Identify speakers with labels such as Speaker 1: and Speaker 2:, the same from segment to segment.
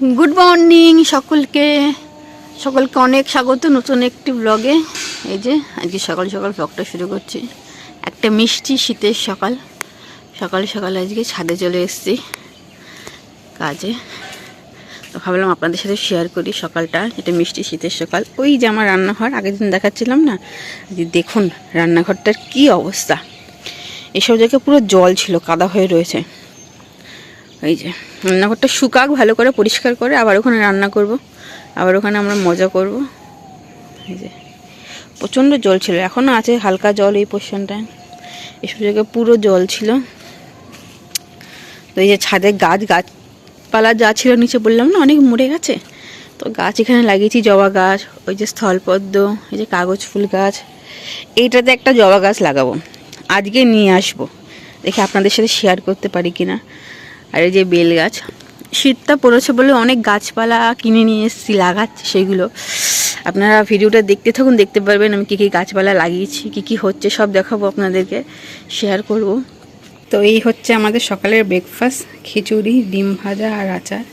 Speaker 1: Good morning সকলকে। সকলকে অনেক স্বাগত নতুন একটি ব্লগে এই যে, আজকে সকাল সকাল ব্লগটা শুরু করছি। একটা মিষ্টি শীতের সকাল। সকাল সকাল আজকে ছাদে চলে এসেছি কাজে। তো ভাবলাম আপনাদের সাথে শেয়ার করি সকালটা এটা মিষ্টি শীতের সকাল। ওই যে আমার রান্নাঘর, আগের দিন দেখাচ্ছিলাম না? যে দেখুন রান্নাঘরটার কি অবস্থা। এসব জায়গায় পুরো জল ছিল, কাদা হয়ে রয়েছে। এই যে, রান্নাঘরটা শুকাক, ভালো করে পরিষ্কার করে আবার ওখানে রান্না করব। আবার ওখানে আমরা মজা করব। এই যে, প্রচণ্ড জল ছিল এখনও আছে হালকা জল এই পোর্শনটায় এসব জায়গায় পুরো জল ছিল। তো এই যে ছাদে গাছ, গাছপালা যা ছিল নিচে বললাম না, অনেক মরে গেছে। তো গাছ এখানে লাগিয়েছি, জবা গাছ, ওই যে স্থলপদ্ম, এই যে কাগজ ফুল গাছ। এইটাতে একটা জবা গাছ লাগাবো। আজকে নিয়ে আসব। দেখি আপনাদের সাথে শেয়ার করতে পারি কিনা। আর এই যে বেল গাছ, শীতটা পড়েছে বলে অনেক গাছপালা কিনে নিয়ে এসেছি, লাগাচ্ছি সেগুলো। আপনারা ভিডিওটা দেখতে থাকুন, দেখতে পারবেন আমি কী কী গাছপালা লাগিয়েছি, কী কী হচ্ছে, সব দেখাবো আপনাদেরকে শেয়ার করব। তো এই হচ্ছে আমাদের সকালের ব্রেকফাস্ট খিচুড়ি, ডিম ভাজা আর আচার।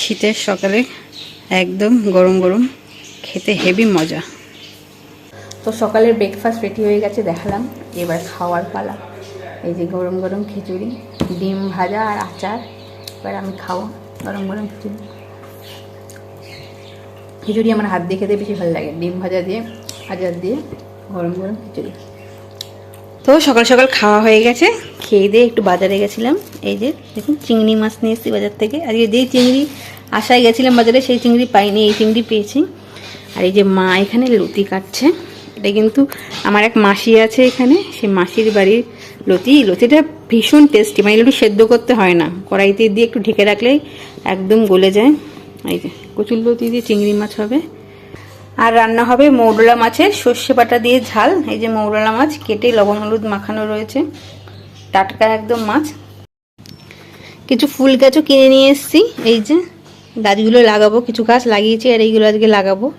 Speaker 1: শীতের সকালে একদম গরম গরম, খেতে হেভি মজা। তো সকালের ব্রেকফাস্ট রেডি হয়ে গেছে, দেখালাম। এবার খাওয়ার পালা। এই যে গরম গরম খিচুড়ি। ডিম ভাজা আর আচার। এবার আমি খাব, গরম গরম খিচুড়ি। খিচুড়ি আমার হাত দিয়ে খেতে বেশি ভালো লাগে। ডিম ভাজা দিয়ে, আচার দিয়ে গরম গরম খিচুড়ি। তো সকাল সকাল খাওয়া হয়ে গেছে। খেয়ে দিয়ে একটু বাজারে গেছিলাম। এই যে দেখুন, চিংড়ি মাছ নিয়ে এসেছি বাজার থেকে। আজকে যেই চিংড়ি আশায় গেছিলাম বাজারে, সেই চিংড়ি পাইনি, এই চিংড়ি পেয়েছি। আর এই যে মা এখানে লুতি কাটছে। এটা কিন্তু আমার এক মাসি আছে এখানে। সেই মাসির বাড়ির লতি, লতিটা ভীষণ টেস্টি মানে একটু সেদ্ধ করতে হয় না। কড়াইতে দিয়ে একটু ঢেকে রাখলেই একদম গলে যায়। এই যে, কচুর লতি দিয়ে চিংড়ি মাছ হবে। আর রান্না হবে মৌরলা মাছের সর্ষে বাটা দিয়ে ঝাল। এই যে মৌরলা মাছ, কেটে লবণ, হলুদ মাখানো রয়েছে। টাটকা একদম মাছ। কিছু ফুল গাছও কিনে নিয়ে এসেছি। এই যে, গাছগুলো লাগাবো, কিছু গাছ লাগিয়েছি আর এইগুলো আজকে লাগাবো।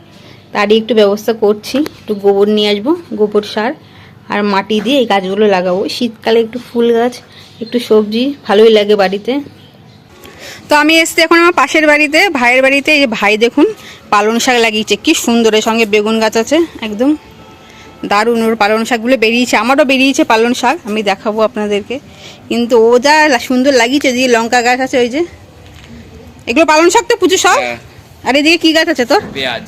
Speaker 1: তারই একটু ব্যবস্থা করছি। একটু গোবর নিয়ে আসব, গোবর সার। আর মাটি দিয়ে এই গাছগুলো লাগাবো। শীতকালে একটু ফুল গাছ একটু সবজি ভালোই লাগে বাড়িতে। তো আমি এসছি এখন আমার পাশের বাড়িতে ভাইয়ের বাড়িতে এই ভাই দেখুন পালং শাক লাগিয়েছে কি সুন্দর এর সঙ্গে বেগুন গাছ আছে একদম। দারুণ ওর পালং শাকগুলো বেরিয়েছে আমারও বেরিয়েছে পালং শাক আমি দেখাবো আপনাদেরকে। কিন্তু ও যা সুন্দর লাগিয়েছে যে লঙ্কা গাছ আছে ওই যে। এগুলো পালং শাক তো পুজো সব?
Speaker 2: হ্যাঁ।
Speaker 1: আর এদিকে কি গাছ আছে তোর?
Speaker 2: পেঁয়াজ।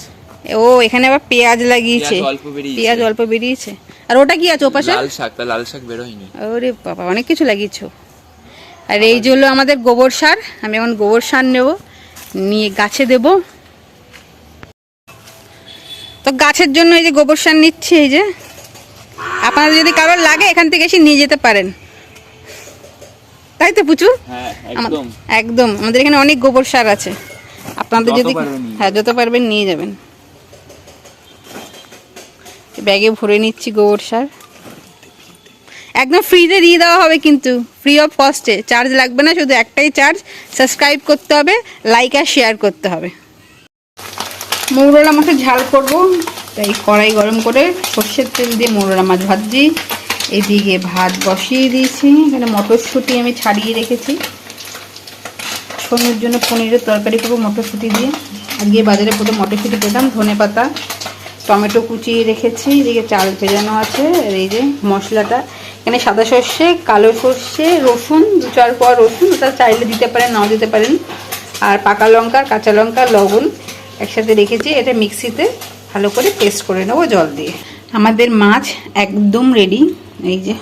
Speaker 1: ও এখানে আবার পেঁয়াজ লাগিয়েছে।
Speaker 2: পেঁয়াজ অল্প বেরিয়েছে।
Speaker 1: আর ওটা কি আছে ওপাশে?
Speaker 2: লাল শাক লাল শাক বেরোয়নি।
Speaker 1: ওরে বাবা অনেক কিছু লাগিয়েছো। আর এই যে হলো আমাদের গোবর সার আমি এখন গোবর সার নেব নিয়ে গাছে দেব। তো গাছের জন্য এই যে গোবর সার নিচ্ছি এই যে। আপনাদের যদি কারোর লাগে এখান থেকে এসে নিয়ে যেতে পারেন। তাই তো পুচু?
Speaker 2: হ্যাঁ একদম।
Speaker 1: একদম আমাদের এখানে অনেক গোবর সার আছে। আপনাদের যদি হ্যাঁ যত পারবেন নিয়ে যাবেন। ব্যাগে ভরে নিচ্ছি গোবর সার। একদম ফ্রিতে দিয়ে দেওয়া হবে কিন্তু ফ্রি অফ কস্টে চার্জ লাগবে না, শুধু একটাই চার্জ সাবস্ক্রাইব করতে হবে লাইক আর শেয়ার করতে হবে। মৌরলা মাছের ঝাল করব, তাই কড়াই গরম করে সর্ষের তেল দিয়ে মৌরলা মাছ ভাজছি। এদিকে ভাত বসিয়ে দিয়েছি, এখানে মটরশুঁটি আমি ছাড়িয়ে রেখেছি। সোনুর জন্য পনিরের তরকারি করব মটরশুঁটি দিয়ে। আজকে বাজারে প্রথম মটরশুঁটি পেতাম ধনে পাতা টমেটো কুচিয়ে রেখেছি, এদিকে চাল ভেজানো আছে, আর এই যে মশলাটা। এখানে সাদা সর্ষে, কালো সর্ষে, রসুন, দু চার কোয়া রসুন, ওটা চাইলে দিতে পারেন, নাও দিতে পারেন। আর পাকা লঙ্কা, কাঁচা লঙ্কা, লবণ একসাথে রেখেছি, এটা মিক্সিতে ভালো করে পেস্ট করে নেব জল দিয়ে। আমাদের মাছ একদম রেডি এই যে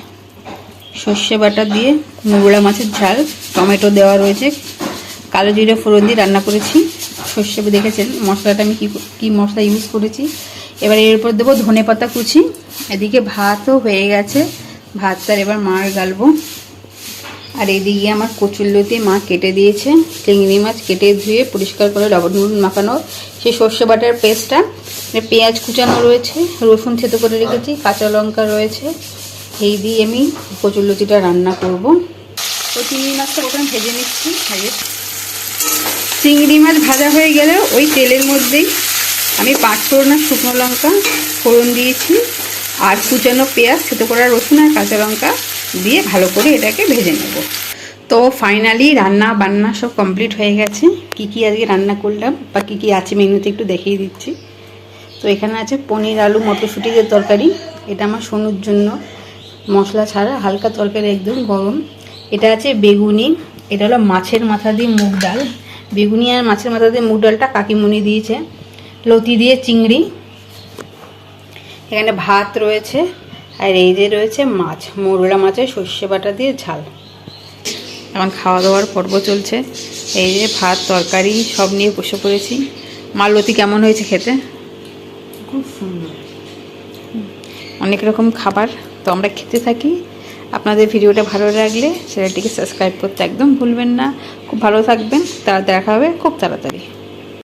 Speaker 1: সর্ষে বাটা দিয়ে মুগড়া মাছের ঝাল, টমেটো দেওয়া রয়েছে। কালো জিরে ফোড়ন দিয়ে রান্না করেছি। সর্ষে, দেখেছেন মশলাটা আমি কী কী মশলা ইউজ করেছি? এবার এর উপর দেবো ধনে পাতা কুচি। এদিকে ভাতও হয়ে গেছে। ভাতটার এবার মার গালবো। আর এদিকে আমার কচুল্লতি মা কেটে দিয়েছে। চিংড়ি মাছ কেটে ধুয়ে পরিষ্কার করে লবণ নুন মাখানো। সেই সর্ষে বাটার পেস্টটা। পেঁয়াজ কুচানো রয়েছে। রসুন থেতো করে রেখেছি। কাঁচা লঙ্কা রয়েছে। এই দিয়ে আমি কচুল্লতিটা রান্না করব। তো চিংড়ি মাছটা প্রথমে ভেজে নিচ্ছি। চিংড়ি মাছ ভাজা হয়ে গেলে ওই তেলের মধ্যেই আমি পাঁচ ফোড়ন শুকনো লঙ্কা ফোড়ন দিয়েছি। আর কুচানো পেঁয়াজ থেতো করা রসুন আর কাঁচা লঙ্কা দিয়ে ভালো করে এটাকে ভেজে নেব। তো ফাইনালি রান্না বান্না সব কমপ্লিট হয়ে গেছে। কি কি আজকে রান্না করলাম বা কি কি আছে মেনুতে একটু দেখিয়ে দিচ্ছি। তো এখানে আছে পনির, আলু মটরশুঁটি দিয়ে তরকারি। এটা আমার সোনুর জন্য। মশলা ছাড়া হালকা তরকারি একদম গরম। এটা আছে বেগুনি। এটা হলো মাছের মাথা দিয়ে মুগ ডাল। বেগুনি আর মাছের মাথা দিয়ে মুগ ডালটা কাকিমুনি দিয়েছে। লতি দিয়ে চিংড়ি। এখানে ভাত রয়েছে আর এই যে রয়েছে মাছ মোরলা মাছের সর্ষে বাটা দিয়ে ঝাল। এখন খাওয়া দাওয়ার পর্ব চলছে। এই যে ভাত তরকারি সব নিয়ে বসে পড়েছি। মা লতি কেমন হয়েছে খেতে?
Speaker 2: খুব সুন্দর।
Speaker 1: অনেক রকম খাবার। তো আমরা খেতে থাকি। আপনাদের ভিডিওটা ভালো লাগলে চ্যানেলটিকে সাবস্ক্রাইব করতে একদম ভুলবেন না। খুব ভালো থাকবেন। তারা দেখা হবে খুব তাড়াতাড়ি।